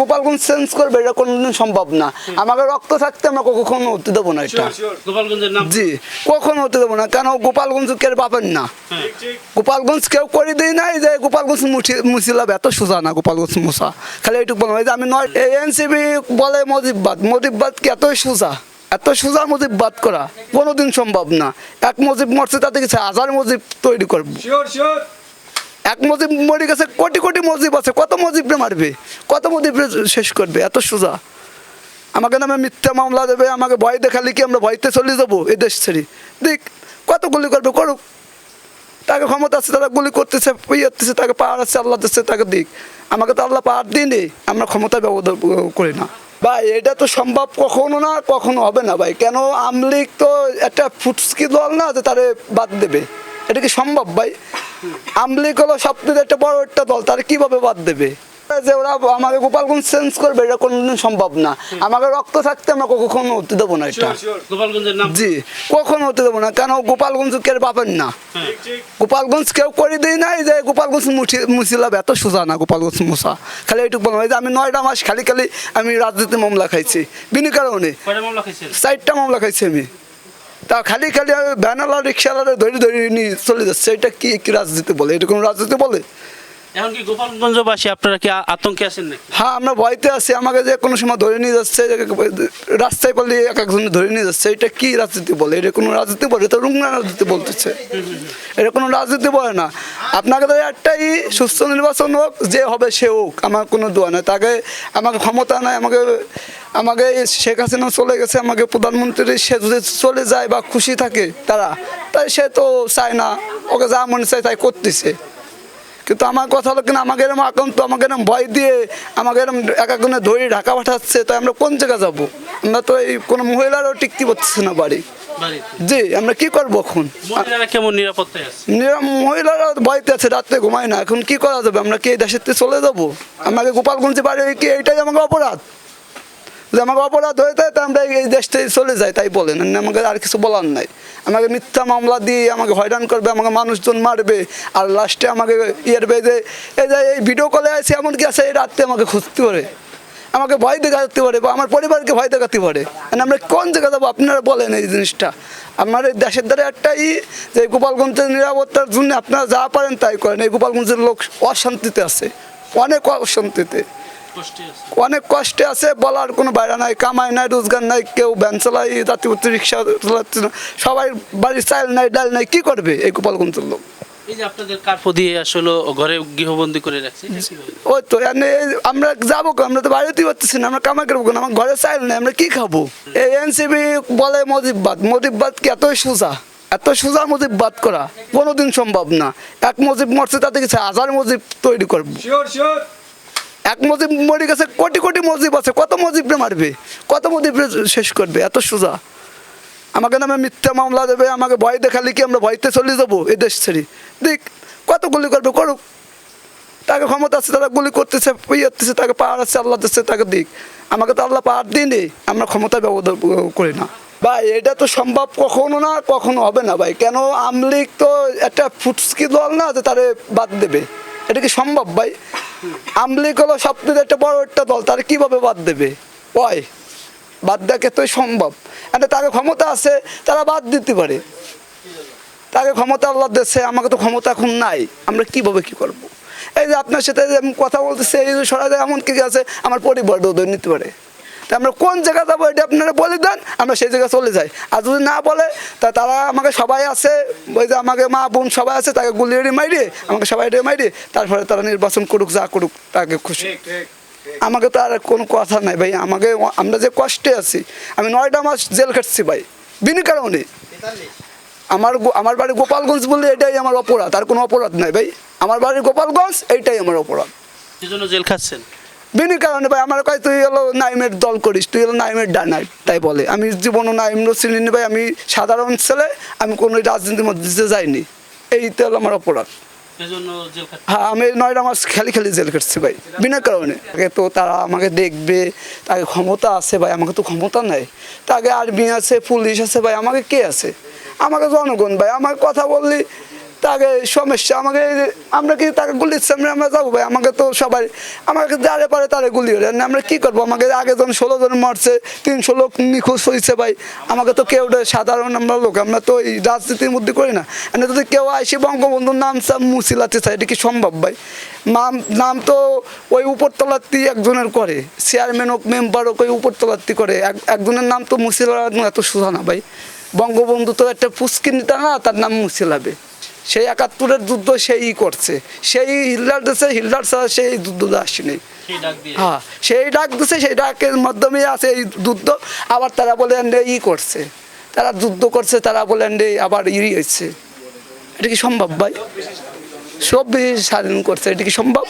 Gopalganj change করবে এটা কোনোদিন সম্ভব না। আমাকে রক্ত থাকতে আমরা কখনো হতে দেবো না এটা। জি কখনো হতে দেবো না কেন গোপালগঞ্জ কেউ পাবেন না। গোপালগঞ্জ কেউ করে দিই নাই যে গোপালগঞ্জ মুছি মুছিলাম এত সোজা না গোপালগঞ্জ মুসা খালি এইটুকু এই যে আমি নয় এনসিবি বলে মজিববাদ মজিববাদ কি এতই সোজা? এত সোজা মজিববাদ করা কোনোদিন সম্ভব না। এক মজিব মরছে তাতে কিছু হাজার মজিব তৈরি করব। এক মজিব মরে গেছে, কোটি কোটি মজিব আছে, কত মজিবরে মারবে, কত মজিবরে শেষ করবে, এত সোজা। আমাকে নামে মিথ্যা মামলা দেবে, আমাকে ভয় দেখালে কি আমরা ভয়তে চলে যাব এ দেশ ছেড়ে? দেখ, কত গুলি করবে, করুক। তাকে ক্ষমতা আছে, তারা গুলি করতেছে ইয়ে করতেছে তাকে পাহাড় আছে, আল্লাহ দিচ্ছে, তাকে দিক আমাকে তো আল্লাহ পাহাড় দিনই আমরা ক্ষমতা ব্যবহার করি না। ভাই, এটা তো সম্ভব কখনো না, কখনো হবে না, ভাই। কেন আমলিগ তো একটা ফুটসকি দল না, যে তারে বাদ দেবে? এটা কি সম্ভব, ভাই? আমলিগ হলো সবথেকে একটা বড় একটা দল তার কীভাবে বাদ দেবে? যে ওরা আমাকে গোপালগঞ্জ চেঞ্জ করবে এটা কোনোদিন সম্ভব না। আমাকে রক্ত থাকতে আমরা কখনো হতে দেবো না এটা। জি কখনো হতে দেবো না কেন গোপালগঞ্জ কেউ পাবেন না। গোপালগঞ্জ কেউ করে দিই নাই যে গোপালগঞ্জ মুছি মুছিলাম এত সোজা না গোপালগঞ্জ মুসা খালি এইটুকু বললাম এই যে আমি নয়টা মাস খালি খালি আমি রাজনীতি মামলা খাইছি। বিনি কারণে। চারটা মামলা খাইছি আমি। তা খালি খালি ব্যানালা রিক্সাওয়ালা ধরে ধরে নিয়ে চলে যাচ্ছে। এটা কি কি রাজনীতি বলে? এটা কোনো রাজনীতি বলে? এখন কি গোপালগঞ্জবাসী আপনারা কি আতঙ্কে আছেন নাকি? হ্যাঁ আমরা ভয়তে আছি। আমাকে যে কোনো সময় ধরে নিয়ে যাচ্ছে রাস্তায় পারলে এক একজন ধরে নিয়ে যাচ্ছে, এটা কি রাজনীতি বলে? এটা কোনো রাজনীতি বলে? এটা রুংনা রাজনীতি বলতেছে। এটা কোনো রাজনীতি বলে না। আপনাকে তো একটাই সুস্থ নির্বাচন হোক, যে হবে সে হোক, আমার কোনো দোয়া নাই। তাকে আমাকে ক্ষমতা নাই, আমাকে আমাকে শেখ হাসিনা চলে গেছে, আমাকে প্রধানমন্ত্রী, সে যদি চলে যায় বা খুশি থাকে তারা, তাই সে তো চায় না। ওকে যা মনে চায় তাই করতেছে। কিন্তু আমার কথা হলো কিনা আমাকে এরম আকান্ত আমাকে এরম ভয় দিয়ে আমাকে এরম এক একজনে ধরে ঢাকা পাঠাচ্ছে তাই আমরা কোন জায়গায় যাব? আমরা তো এই কোনো মহিলারও টিকতে পারতেছে না বাড়ি। জি আমরা কি করব এখন? মহিলারা কেমন নিরাপত্তায় আছে? মহিলারা ভয়তে আছে রাত্রে ঘুমায় না। এখন কি করা যাবে? আমরা কি এই দেশের চলে যাব? আমাকে গোপালগঞ্জে বাড়ি কি এইটাই আমাকে অপরাধ? যে আমাকে অপরাধ হয়ে যায়, তা আমরা এই দেশ থেকে চলে যাই, তাই বলেন। আমাকে আর কিছু বলার নাই। আমাকে মিথ্যা মামলা দিয়ে আমাকে হয়রান করবে, আমাকে মানুষজন মারবে, আর লাস্টে আমাকে ইয়ের বেঁধে এই যে এই ভিডিও কলে আছে এমন কি আছে, এই রাত্রে আমাকে খুঁজতে পারে। আমাকে ভয় দেখাতে পারে বা আমার পরিবারকে ভয় দেখাতে পারে। মানে আমরা কোন জায়গায় যাব? আপনারা বলেন এই জিনিসটা। আমার এই দেশের দ্বারা একটাই যে গোপালগঞ্জের নিরাপত্তার জন্য আপনারা যা পারেন তাই করেন। এই গোপালগঞ্জের লোক অশান্তিতে আছে। অনেক অশান্তিতে। অনেক কষ্টে আছে বলার কোনো বাইরে নাই কামাই নাই রোজগার নাই কেউ ভ্যান চালাই জাতীয় রিক্সা চালাচ্ছে না সবাই বাড়ির চাল নাই ডাল নাই কি করবে এই গোপালগঞ্জের লোক? এই যে আপনাদের কার্পো দিয়ে আসলে ঘরে গৃহবন্দী করে রাখছে ওই তো আমরা যাব আমরা তো বাড়িতেই পারতেছি না আমরা কামাই করব আমার ঘরে চাইল নেই আমরা কি খাব? এই এনসিবি বলে মজিববাদ মজিববাদ কি এতই সোজা? এত সোজা মজিববাদ করা কোনোদিন সম্ভব না। এক মজিব মরছে তাতে কিছু হাজার মজিব তৈরি করব? এক মজিব মরে গেছে, কোটি কোটি মজিব আছে, কত মজিবরে মারবে? কত মজিবরে শেষ করবে? এত সোজা। আমাকে নামে মিথ্যা মামলা দেবে, আমাকে ভয় দেখালে কি আমরা ভয়তে চলে যাব এ দেশ ছেড়ে? দেখ, কত গুলি করবে, করুক। তাকে ক্ষমতা আছে, তারা গুলি করতেছে ইয়ে করতেছে তাকে পাহাড় আছে, আল্লাহ দিচ্ছে, তাকে দিক আমাকে তো আল্লাহ পাহাড় দিনই আমরা ক্ষমতা ব্যবহার করি না। ভাই, এটা তো সম্ভব কখনো না, কখনো হবে না, ভাই। কেন আমলিগ তো একটা ফুটসকি দল না, যে তারে বাদ দেবে? এটা কি সম্ভব, ভাই? আমলিগ হলো সবথেকে একটা বড় একটা দল, তারা কীভাবে বাদ দেবে? ওই বাদ দেওয়া তো সম্ভব। এটা তাকে ক্ষমতা আছে, তারা বাদ দিতে পারে। তাকে ক্ষমতা আল্লাহ দিচ্ছে আমাকে তো ক্ষমতা এখন নাই, আমরা কীভাবে কি করব। এই যে আপনার সাথে কথা বলতেছে, এই যে সরাই এমন কি আছে, আমার পরিবার নিতে পারে। তা আমরা কোন জায়গা যাব এটা আপনারা বলে দেন আমরা সেই জায়গায় চলে যাই। আর যদি না বলে তা তারা আমাকে সবাই আছে ওই যে আমাকে মা বোন সবাই আছে তাকে গুলি মাইরে আমাকে সবাই মাইরে তারপরে তারা নির্বাচন করুক যা করুক তাকে খুশি। আমাকে তো আর কোনো কথা নাই ভাই আমাকে আমরা যে কষ্টে আছি আমি নয়টা মাস জেল খাটছি ভাই বিনি কারণে। আমার আমার বাড়ি গোপালগঞ্জ বললে এটাই আমার অপরাধ আর কোনো অপরাধ নাই ভাই। আমার বাড়ি গোপালগঞ্জ এইটাই আমার অপরাধ। জেল খাচ্ছেন বিনি কারণে ভাই আমার কয় তুই হলো নাইমের দল করিস তুই হলো নাইমের ডানাই। তাই বলে। আমি জীবনও নাইম চিনি ভাই আমি সাধারণ ছেলে আমি কোনো রাজনীতির মধ্যে যাইনি। এইটা হলো আমার অপরাধ। হ্যাঁ আমি নয়টা মাস খালি খালি জেল কাটছি ভাই বিনা কারণে। আগে তো তারা আমাকে দেখবে তাকে ক্ষমতা আছে ভাই আমাকে তো ক্ষমতা নাই। তাকে আর্মি আছে পুলিশ আছে ভাই আমাকে কে আছে? আমাকে জনগণ ভাই আমার কথা বললি তাকে সমস্যা, আমাকে আমরা কি তাকে গুলির সামনে আমরা যাব ভাই, আমাকে তো সবাই আমাকে যারে পারে তারে গুলি হলে। আমরা কি করব? আমাকে আগে যখন ষোলো জন মারছে, তিনশো লোক নিখোঁজ হয়েছে ভাই। আমাকে তো কেউ সাধারণ আমরা লোক। আমরা তো এই রাজনীতির মধ্যে করি না। এনে যদি কেউ আসে বঙ্গবন্ধুর নাম চাপ মুছিলাতে চায়, এটা কি সম্ভব ভাই? নাম নাম তো ওই উপরতলার্তি একজনের করে। চেয়ারম্যান হোক মেম্বার হোক, ওই উপরতলার্তি করে। এক- একজনের নাম তো মুছিলানো এত সোজা না ভাই। বঙ্গবন্ধু তো একটা পুস্কি নিতা না, তার নাম মুছিলাবে সেই একাত্তরের যুদ্ধ সেই করছে। সেই হিল্লার দেশে হিল্লার ছাড়া সেই যুদ্ধ আসেনি। হ্যাঁ সেই ডাক দিছে সেই ডাকের মাধ্যমে আছে এই যুদ্ধ। আবার তারা বলেন ই করছে। তারা যুদ্ধ করছে তারা বলেন রে আবার ইরি হয়েছে। এটা কি সম্ভব ভাই? সব স্বাধীন করছে এটা কি সম্ভব?